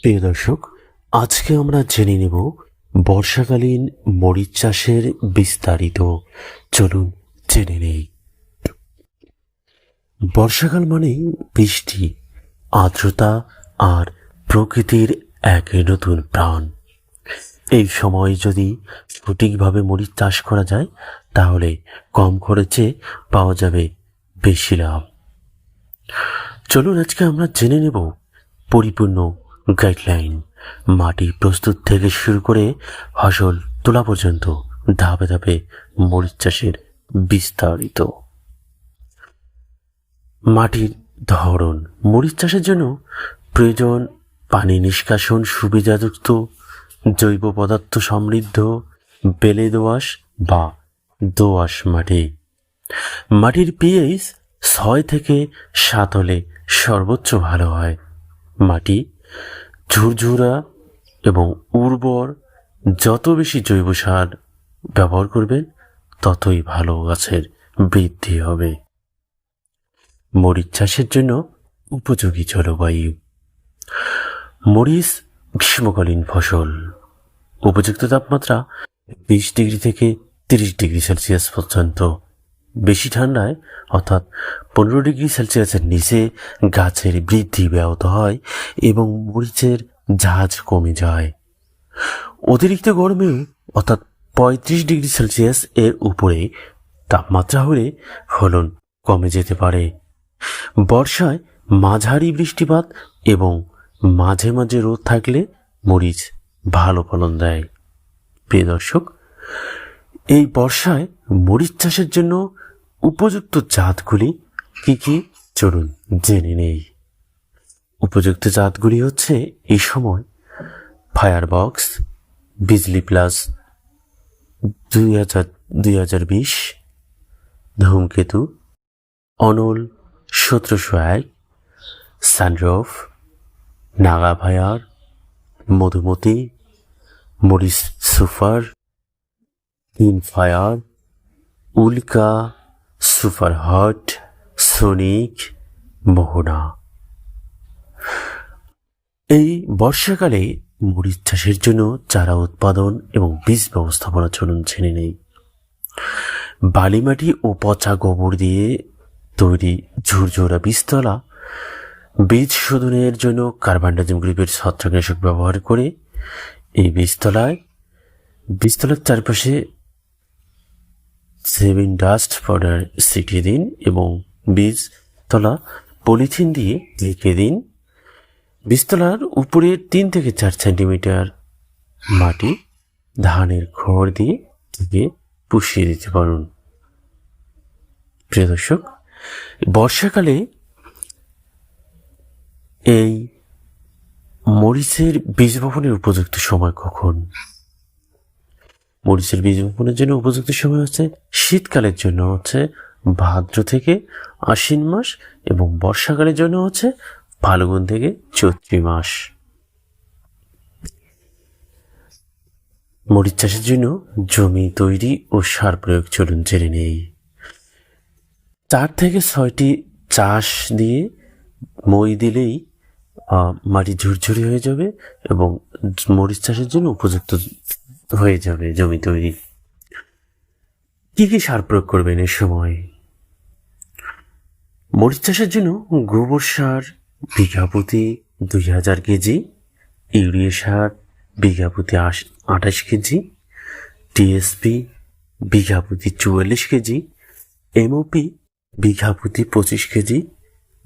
প্রিয় দর্শক, আজকে আমরা জেনে নেব বর্ষাকালীন মরিচ চাষের বিস্তারিত। চলুন জেনে নেই। বর্ষাকাল মানেই বৃষ্টি, আর্দ্রতা আর প্রকৃতির এক নতুন প্রাণ। এই সময় যদি সঠিকভাবে মরিচ চাষ করা যায়, তাহলে কম খরচে পাওয়া যাবে বেশি লাভ। চলুন আজকে আমরা জেনে নেব পরিপূর্ণ গাইডলাইন মাটি প্রস্তুত থেকে শুরু করে ফসল তোলা পর্যন্ত ধাপে ধাপে মরিচ চাষের বিস্তারিত। মাটির ধরন। মরিচ চাষের জন্য প্রয়োজন পানি নিষ্কাশন সুবিধাযুক্ত, জৈব পদার্থ সমৃদ্ধ, বেলে দোআঁশ বা দোআঁশ মাটি। মাটির পিএইচ ছয় থেকে সাত হলে সর্বোচ্চ ভালো হয়। মাটি ঝুরঝুরা এবং উর্বর যত বেশি জৈব সার ব্যবহার করবেন, ততই ভালো গাছের বৃদ্ধি হবে। মরিচ চাষের জন্য উপযোগী জলবায়ু। মরিচ গ্রীষ্মকালীন ফসল। উপযুক্ত তাপমাত্রা বিশ ডিগ্রি থেকে তিরিশ ডিগ্রি সেলসিয়াস পর্যন্ত। বেশি ঠান্ডায়, অর্থাৎ পনেরো ডিগ্রি সেলসিয়াসের নিচে গাছের বৃদ্ধি ব্যাহত হয় এবং মরিচের ঝাঁজ কমে যায়। অতিরিক্ত গরমে, অর্থাৎ পঁয়ত্রিশ ডিগ্রি সেলসিয়াস এর উপরে তাপমাত্রা হলে ফলন কমে যেতে পারে। বর্ষায় মাঝারি বৃষ্টিপাত এবং মাঝে মাঝে রোদ থাকলে মরিচ ভালো ফলন দেয়। প্রিয় দর্শক এই বর্ষায় মরিচ চাষের জন্য উপযুক্ত জাতগুলি কি কি? চলুন জেনে নেই। উপযুক্ত জাতগুলি হচ্ছে এই সময় ফায়ার বক্স বিজলি প্লাস দুই হাজার দুই হাজার বিশ, ধূমকেতু, অনল সতেরোশো এক, সানরফ নাগা ভায়ার মধুমতি, মরিস সুফার ইন ফায়ার, উল্কা সুপার হট সোনিক, মোহনা। এই বর্ষাকালে মরিচ চাষের জন্য চারা উৎপাদন এবং বীজ ব্যবস্থাপনা চলুন জেনে নেই। বালিমাটি ও পচা গোবর দিয়ে তৈরি ঝুরঝোরা বীজতলা বীজ শোধনের জন্য কার্বানডাজিম গ্রুপের ছত্রাকনাশক ব্যবহার করে এই বীজতলায়, বীজতলার চারপাশে সেভিন ডাস্ট পাউডার ছিটিয়ে দিন এবং বীজতলা পলিথিন দিয়ে ঢেকে দিন। বীজতলার উপরে তিন থেকে চার সেন্টিমিটার মাটি ধানের খড় দিয়ে ঢেকে পুষিয়ে দিতে পারুন। প্রিয় দর্শক, বর্ষাকালে এই মরিচের বীজ বপনের উপযুক্ত সময় কখন? মরিচের বীজ বপনের জন্য উপযুক্ত সময় হচ্ছে শীতকালের জন্য হচ্ছে ভাদ্র থেকে আশ্বিন মাস এবং বর্ষাকালের জন্য হচ্ছে ফাল্গুন থেকে চৈত্রি মাস। মরিচ চাষের জন্য জমি তৈরি ও সার প্রয়োগ চলুন জেনে নেই। চার থেকে ছয়টি চাষ দিয়ে মই দিলেই মাটি ঝুরঝুরি হয়ে যাবে এবং মরিচ চাষের জন্য উপযুক্ত হয়ে যাবে জমি তৈরি। কি কি সার প্রয়োগ করবেন এ সময়? মরিচ চাষের জন্য গোবর সার, বিঘা প্রতি দুই হাজার কেজি, ইউরিয়া সার, বিঘা প্রতি আঠাশ কেজি, টিএসপি, বিঘা প্রতি চুয়াল্লিশ কেজি, এমওপি, বিঘা প্রতি পঁচিশ কেজি,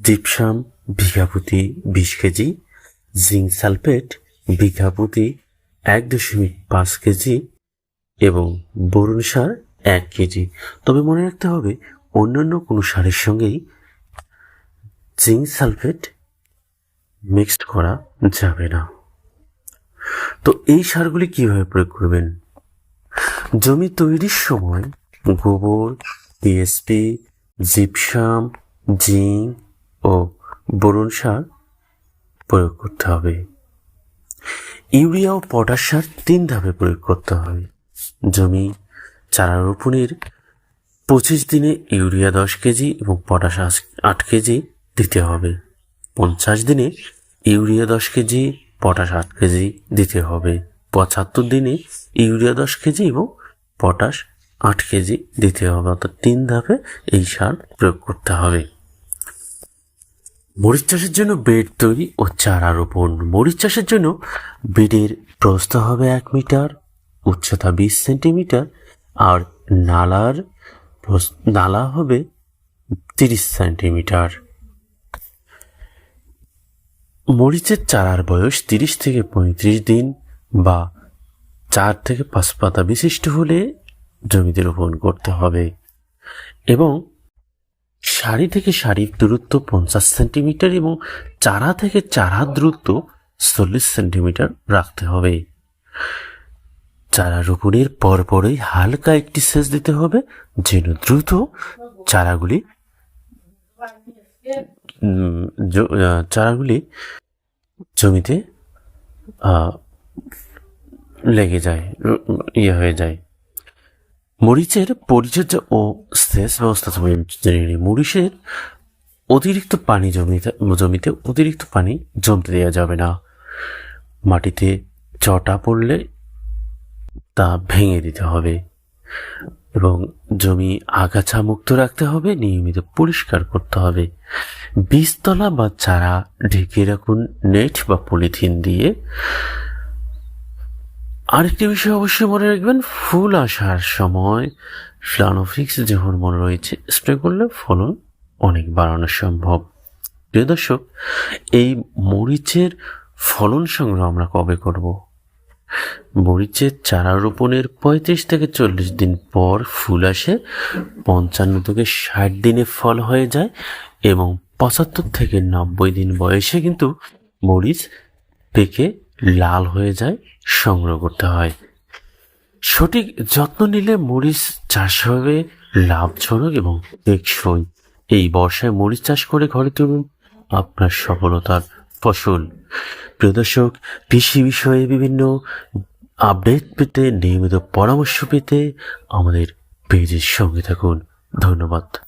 জিপসাম, বিঘা প্রতি বিশ কেজি, জিঙ্ক সালফেট, বিঘা প্রতি এক দশমিক পাঁচ কেজি এবং বোরন সার এক কেজি। তবে মনে রাখতে হবে, অন্যান্য কোনো সারের সঙ্গেই জিঙ্ক সালফেট মিক্সড করা যাবে না। তো এই সারগুলি কীভাবে প্রয়োগ করবেন? জমি তৈরির সময় গোবর টিএসপি জিপসাম, জিঙ্ক ও বোরন সার প্রয়োগ করতে হবে। ইউরিয়া ও পটাশ সার তিন ধাপে প্রয়োগ করতে হবে। জমি, চারা রোপণের পঁচিশ দিনে ইউরিয়া দশ কেজি এবং পটাশ আট কেজি দিতে হবে। পঞ্চাশ দিনে ইউরিয়া দশ কেজি, পটাশ আট কেজি দিতে হবে। পঁচাত্তর দিনে ইউরিয়া দশ কেজি এবং পটাশ আট কেজি দিতে হবে। অর্থাৎ তিন ধাপে এই সার প্রয়োগ করতে হবে। মরিচ চাষের জন্য বেড তৈরি ও চারা রোপণ। মরিচ চাষের জন্য বেডের প্রস্থ হবে এক মিটার, উচ্চতা বিশ সেন্টিমিটার আর নালার নালা হবে তিরিশ সেন্টিমিটার। মরিচের চারার বয়স তিরিশ থেকে পঁয়ত্রিশ দিন বা চার থেকে পাঁচ পাতা বিশিষ্ট হলে জমিতে রোপণ করতে হবে। এবং সারি থেকে সারির দূরত্ব পঞ্চাশ সেন্টিমিটার এবং চারা থেকে চারা দূরত্ব চল্লিশ সেন্টিমিটার রাখতে হবে। চারা রোপণের পরপরই হালকা একটি সেচ দিতে হবে, যেন দ্রুত চারাগুলি চারাগুলি জমিতে লেগে যায় ইয়ে হয়ে যায়। মরিচের পরিচর্যা ও সেচ ব্যবস্থা তুমি জেনে নিই। মরিচের অতিরিক্ত পানি জমিতে জমিতে অতিরিক্ত পানি জমতে দেওয়া যাবে না। মাটিতে চটা পড়লে তা ভেঙে দিতে হবে এবং জমি আগাছা মুক্ত রাখতে হবে, নিয়মিত পরিষ্কার করতে হবে। বীজতলা বা চারা ঢেকে রাখুন, নেট বা পলিথিন দিয়ে আরেকটি বিষয় অবশ্যই মনে রাখবেন, ফুল আসার সময় ফ্লানোফিক্স যে হরমোন রয়েছে, স্প্রে করলে ফলন অনেক বাড়ানো সম্ভব। প্রিয় দর্শক, এই মরিচের ফলন সংগ্রহ আমরা কবে করব? মরিচের চারা রোপণের পঁয়ত্রিশ থেকে চল্লিশ দিন পর ফুল আসে, পঞ্চান্ন থেকে ষাট দিনে ফল হয়ে যায় এবং পঁচাত্তর থেকে নব্বই দিন বয়সে কিন্তু মরিচ পেকে লাল হয়ে যায়, সংগ্রহ করতে হয়। সঠিক যত্ন নিলে মরিচ চাষ হবে লাভজনক এবং টেকসই। এই বর্ষায় মরিচ চাষ করে ঘরে তুলুন আপনার সফলতার ফসল। প্রিয় দর্শক, কৃষি বিষয়ে বিভিন্ন আপডেট পেতে, নিয়মিত পরামর্শ পেতে আমাদের পেজের সঙ্গে থাকুন। ধন্যবাদ।